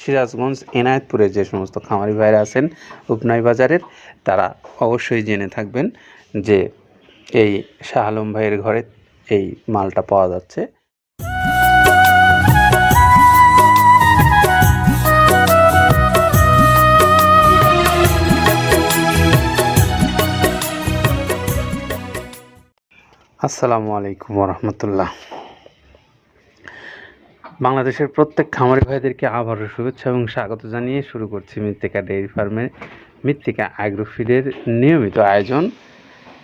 সিরাজগঞ্জ, এনায়েতপুরে যে সমস্ত খামারি ভাইরা আছেন উপনয় বাজারের, তারা অবশ্যই জেনে থাকবেন যে এই শাহ আলম ভাইয়ের ঘরে এই মালটা পাওয়া যাচ্ছে। আসসালামু আলাইকুম রহমতুল্লাহ। বাংলাদেশের প্রত্যেক খামারি ভাইদেরকে আবারও শুভেচ্ছা এবং স্বাগত জানিয়ে শুরু করছি মৃত্তিকা ডেইরি ফার্মের মৃত্তিকা অ্যাগ্রোফিডের নিয়মিত আয়োজন।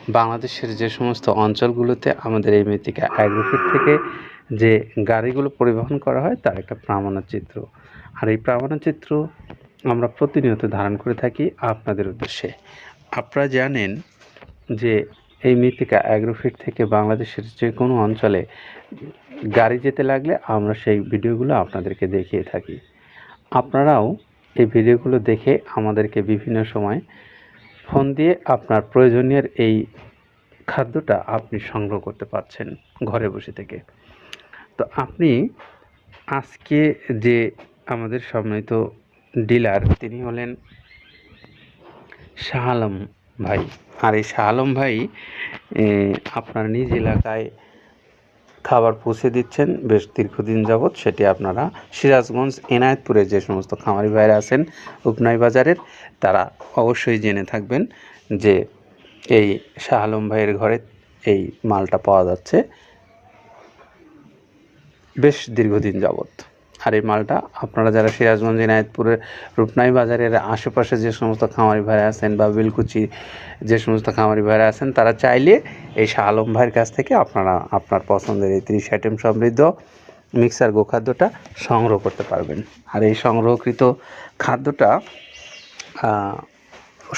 বাংলাদেশের যে সমস্ত অঞ্চলগুলোতে আমাদের এই মৃত্তিকা অ্যাগ্রোফিড থেকে যে গাড়িগুলো পরিবহন করা হয়, তার একটা প্রামাণ্যচিত্র। আর এই প্রামাণ্যচিত্র আমরা প্রতিনিয়ত ধারণ করে থাকি আপনাদের উদ্দেশ্যে। আপনারা জানেন যে এই মৃত্তিকা অ্যাগ্রোফিট থেকে বাংলাদেশের যে কোনো অঞ্চলে গাড়ি যেতে লাগলে আমরা সেই ভিডিওগুলো আপনাদেরকে দেখিয়ে থাকি। আপনারাও এই ভিডিওগুলো দেখে আমাদেরকে বিভিন্ন সময় ফোন দিয়ে আপনার প্রয়োজনীয় এই খাদ্যটা আপনি সংগ্রহ করতে পারছেন ঘরে বসে থেকে। তো আপনি আজকে যে আমাদের সম্মানিত ডিলার, তিনি হলেন শাহ আলম ভাই, আর এই শাহ আলম ভাই আপনার নিজ এলাকায় খাবার পৌঁছে দিচ্ছেন, বেশ দীর্ঘদিন যাবৎ সেটি আপনারা সিরাজগঞ্জ, এনায়েতপুরে যে সমস্ত খামারি ভাইরা আছেন উপনাই বাজারের, তারা অবশ্যই জেনে থাকবেন যে এই শাহ আলম ভাইয়ের ঘরে এই মালটা পাওয়া যাচ্ছে বেশ দীর্ঘদিন যাবৎ। আর এই মালটা। আপনারা যারা সিরাজগঞ্জ এনায়েতপুরের রূপনাই বাজারের আশেপাশে যে সমস্ত খামারি ভাইরা আছেন বা বিলকুচি যে সমস্ত খামারি ভাইরা আছেন, তারা চাইলে এই শাহ আলম ভাইয়ের কাছ থেকে আপনারা আপনার পছন্দের এই ত্রিশ আইটেম সমৃদ্ধ মিক্সার গোখাদ্যটা সংগ্রহ করতে পারবেন। আর এই সংগ্রহকৃত খাদ্যটা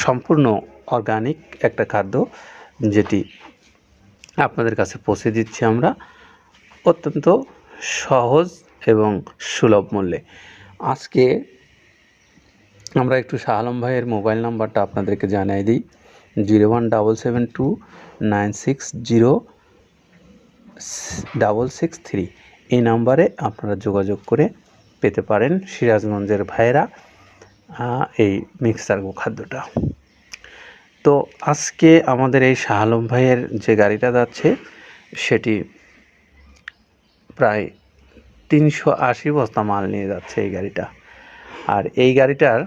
সম্পূর্ণ অর্গানিক একটা খাদ্য যেটি আপনাদের কাছে পৌঁছে দিচ্ছি আমরা। অত্যন্ত সহজ এবং সুলভ মূল্যে। আজকে আমরা একটু শাহ আলম ভাইয়ের মোবাইল নাম্বারটা আপনাদেরকে জানিয়ে দিই। Zero one double seven two nine six zero double six three. এই নাম্বারে আপনারা যোগাযোগ করে পেতে পারেন সিরাজগঞ্জের ভাইয়েরা এই মিক্সার খাদ্যটা তো আজকে আমাদের এই শাহ আলম ভাইয়ের যে গাড়িটা যাচ্ছে, সেটি প্রায় তিনশো আশি বস্তা মাল নিয়ে যাচ্ছে এই গাড়িটা। আর এই গাড়িটার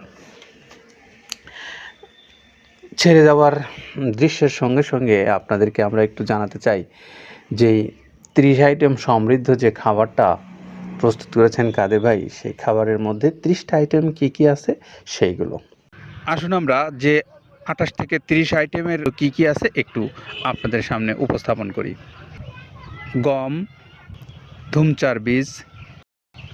ছেড়ে যাওয়ার দৃশ্যের সঙ্গে সঙ্গে আপনাদেরকে আমরা একটু জানাতে চাই যে ত্রিশ আইটেম সমৃদ্ধ যে খাবারটা প্রস্তুত করেছেন কাদের ভাই, সেই খাবারের মধ্যে ত্রিশটা আইটেম কি কি আছে সেইগুলো। আসুন আমরা যে আঠাশ থেকে তিরিশ আইটেমের কি কি আছে একটু আপনাদের সামনে উপস্থাপন করি। গম, ধুমচার বীজ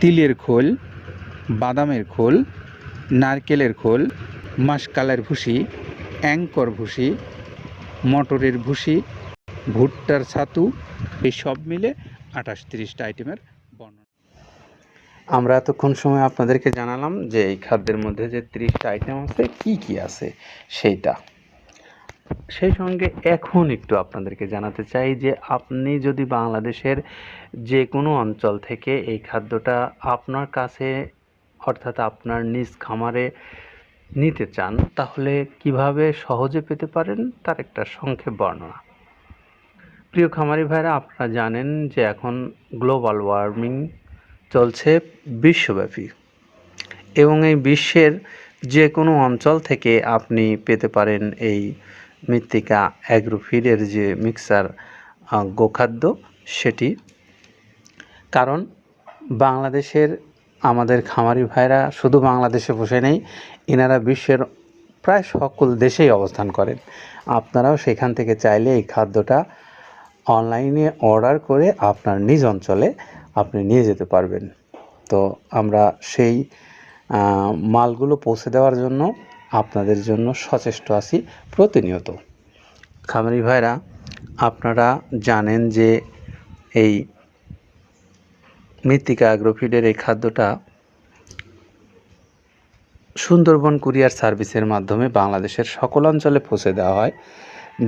তিলের খোল, বাদামের খোল, নারকেলের খোল, মাসকালের ভুসি, অ্যাঙ্কর ভুসি, মটরের ভুসি, ভুট্টার ছাতু, এই সব মিলে আঠাশ তিরিশটা আইটেমের বর্ণনা। আমরা এতক্ষণ সময় আপনাদেরকে জানালাম যে এই খাদ্যের মধ্যে যে তিরিশটা আইটেম আছে, কি কি আছে, সেইটা। সেই সঙ্গে এখন একটু আপনাদেরকে জানাতে চাই যে আপনি যদি বাংলাদেশের যে কোনো অঞ্চল থেকে এই খাদ্যটা আপনার কাছে, অর্থাৎ আপনার নিজ খামারে নিতে চান, তাহলে কীভাবে সহজে পেতে পারেন? তার একটা সংক্ষেপ বর্ণনা। প্রিয় খামারি ভাইরা, আপনারা জানেন যে এখন গ্লোবাল ওয়ার্মিং চলছে বিশ্বব্যাপী এবং এই বিশ্বের যে কোনো অঞ্চল থেকে আপনি পেতে পারেন এই মৃত্তিকা অ্যাগ্রোফিডের যে মিক্সার গোখাদ্য সেটি। কারণ বাংলাদেশের আমাদের খামারি ভাইরা শুধু বাংলাদেশে বসে নেই, এনারা বিশ্বের প্রায় সকল দেশেই অবস্থান করেন। আপনারাও সেখান থেকে চাইলে এই খাদ্যটা অনলাইনে অর্ডার করে আপনার নিজ অঞ্চলে আপনি নিয়ে যেতে পারবেন। তো আমরা সেই মালগুলো পৌঁছে দেওয়ার জন্য আপনাদের জন্য সচেষ্ট আছি প্রতিনিয়ত। খামারি ভাইরা, আপনারা জানেন যে এই মৃত্তিকা অ্যাগ্রোফিডের এই খাদ্যটা সুন্দরবন কুরিয়ার সার্ভিসের মাধ্যমে বাংলাদেশের সকল অঞ্চলে পৌঁছে দেওয়া হয়,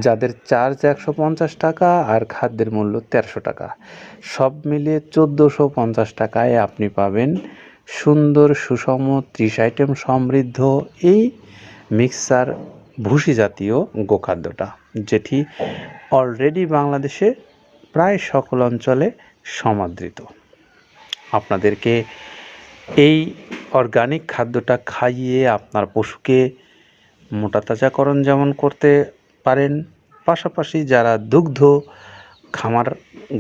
যাদের চার্জ একশো পঞ্চাশ টাকা আর খাদ্যের মূল্য তেরোশো টাকা। সব মিলিয়ে চোদ্দোশো পঞ্চাশ টাকায় আপনি পাবেন সুন্দর, সুষম, ত্রিশ আইটেম সমৃদ্ধ এই মিক্সার ভুসি জাতীয় গোখাদ্যটা, যেটি অলরেডি বাংলাদেশে প্রায় সকল অঞ্চলে সমাদৃত। আপনাদেরকে এই অর্গানিক খাদ্যটা খাইয়ে আপনার পশুকে মোটা তাজাকরণ যেমন করতে পারেন, পাশাপাশি যারা দুগ্ধ খামার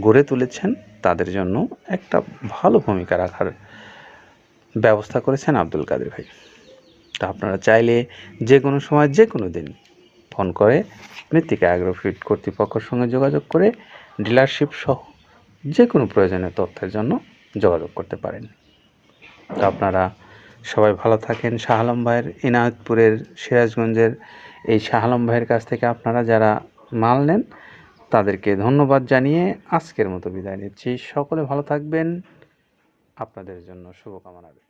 গড়ে তুলেছেন, তাদের জন্য একটা ভালো ভূমিকা রাখার ব্যবস্থা করেছেন আব্দুল কাদের ভাই। তা আপনারা চাইলে যে কোনো সময় যে কোনো দিন ফোন করে মৃত্তিকা অ্যাগ্রোফিট কর্তৃপক্ষের সঙ্গে যোগাযোগ করে ডিলারশিপ সহ যে কোনো প্রয়োজনীয় তথ্যের জন্য যোগাযোগ করতে পারেন। তো আপনারা সবাই ভালো থাকেন। শাহ আলম ভাইয়ের ইনায়তপুরের সিরাজগঞ্জের এই শাহ আলম ভাইয়ের কাছ থেকে আপনারা যারা মাল নেন, তাদেরকে ধন্যবাদ জানিয়ে আজকের মতো বিদায় নিচ্ছি। সকলে ভালো থাকবেন। আপনাদের জন্য শুভকামনা রইল।